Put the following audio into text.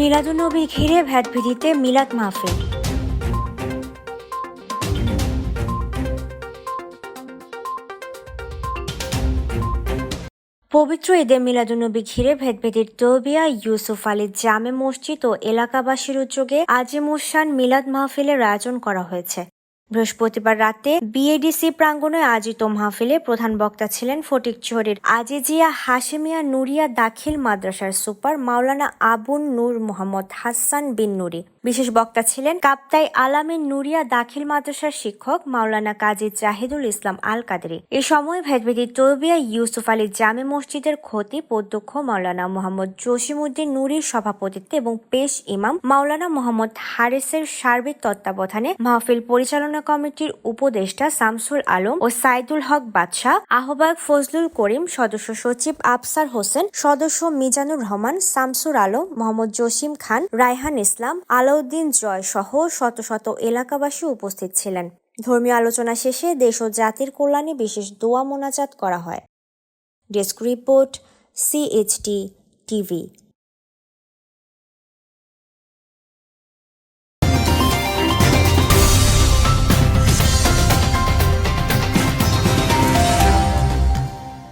মিলাদুন্নবী ঘিরে ভ্যাটভিদিতে মিলাদ মাহফিল। পবিত্র ঈদে মিলাদুনবী ঘিরে ভেদভেদের তৌবিয়া ইউসুফ আলী জামে মসজিদ ও এলাকাবাসীর উদ্যোগে আজিমুসান মিলাদ মাহফিলের আয়োজন করা হয়েছে। বৃহস্পতিবার রাতে বিএডিসি প্রাঙ্গণে আয়োজিত মাহফিলে প্রধান বক্তা ছিলেন ফটিকচুরির আজিজিয়া হাশেমিয়া নুরিয়া দাখিল মাদ্রাসার সুপার মাওলানা আবুন নূর মোহাম্মদ হাসান বিন নুরি। বিশেষ বক্তা ছিলেন কাপ্তাই আলামিন নুরিয়া দাখিল মাদ্রাসার শিক্ষক মাওলানা কাজী জাহিদুল ইসলাম আল কাদেরি এ সময় ভেদভেদি তৌবিয়া ইউসুফ আলী জামে মসজিদের খতিব অধ্যক্ষ মাওলানা মোহাম্মদ জসিমউদ্দিন নুরির সভাপতিত্বে এবং পেশ ইমাম মাওলানা মোহাম্মদ হারিসের সার্বিক তত্ত্বাবধানে মাহফিল পরিচালনা কমিটির উপদেষ্টা শামসুল আলম ও সাইদুল হক বাদশাহ, আহ্বায়ক ফজলুল করিম, সদস্য সচিব আফসার হোসেন, সদস্য মিজানুর রহমান শামসুর আলম, মোহাম্মদ জসিম খান, রায়হান ইসলাম, আলাউদ্দিন জয় সহ শত শত এলাকাবাসী উপস্থিত ছিলেন। ধর্মীয় আলোচনা শেষে দেশ ও জাতির কল্যাণে বিশেষ দোয়া মোনাজাত করা হয়। Desk report CHT TV.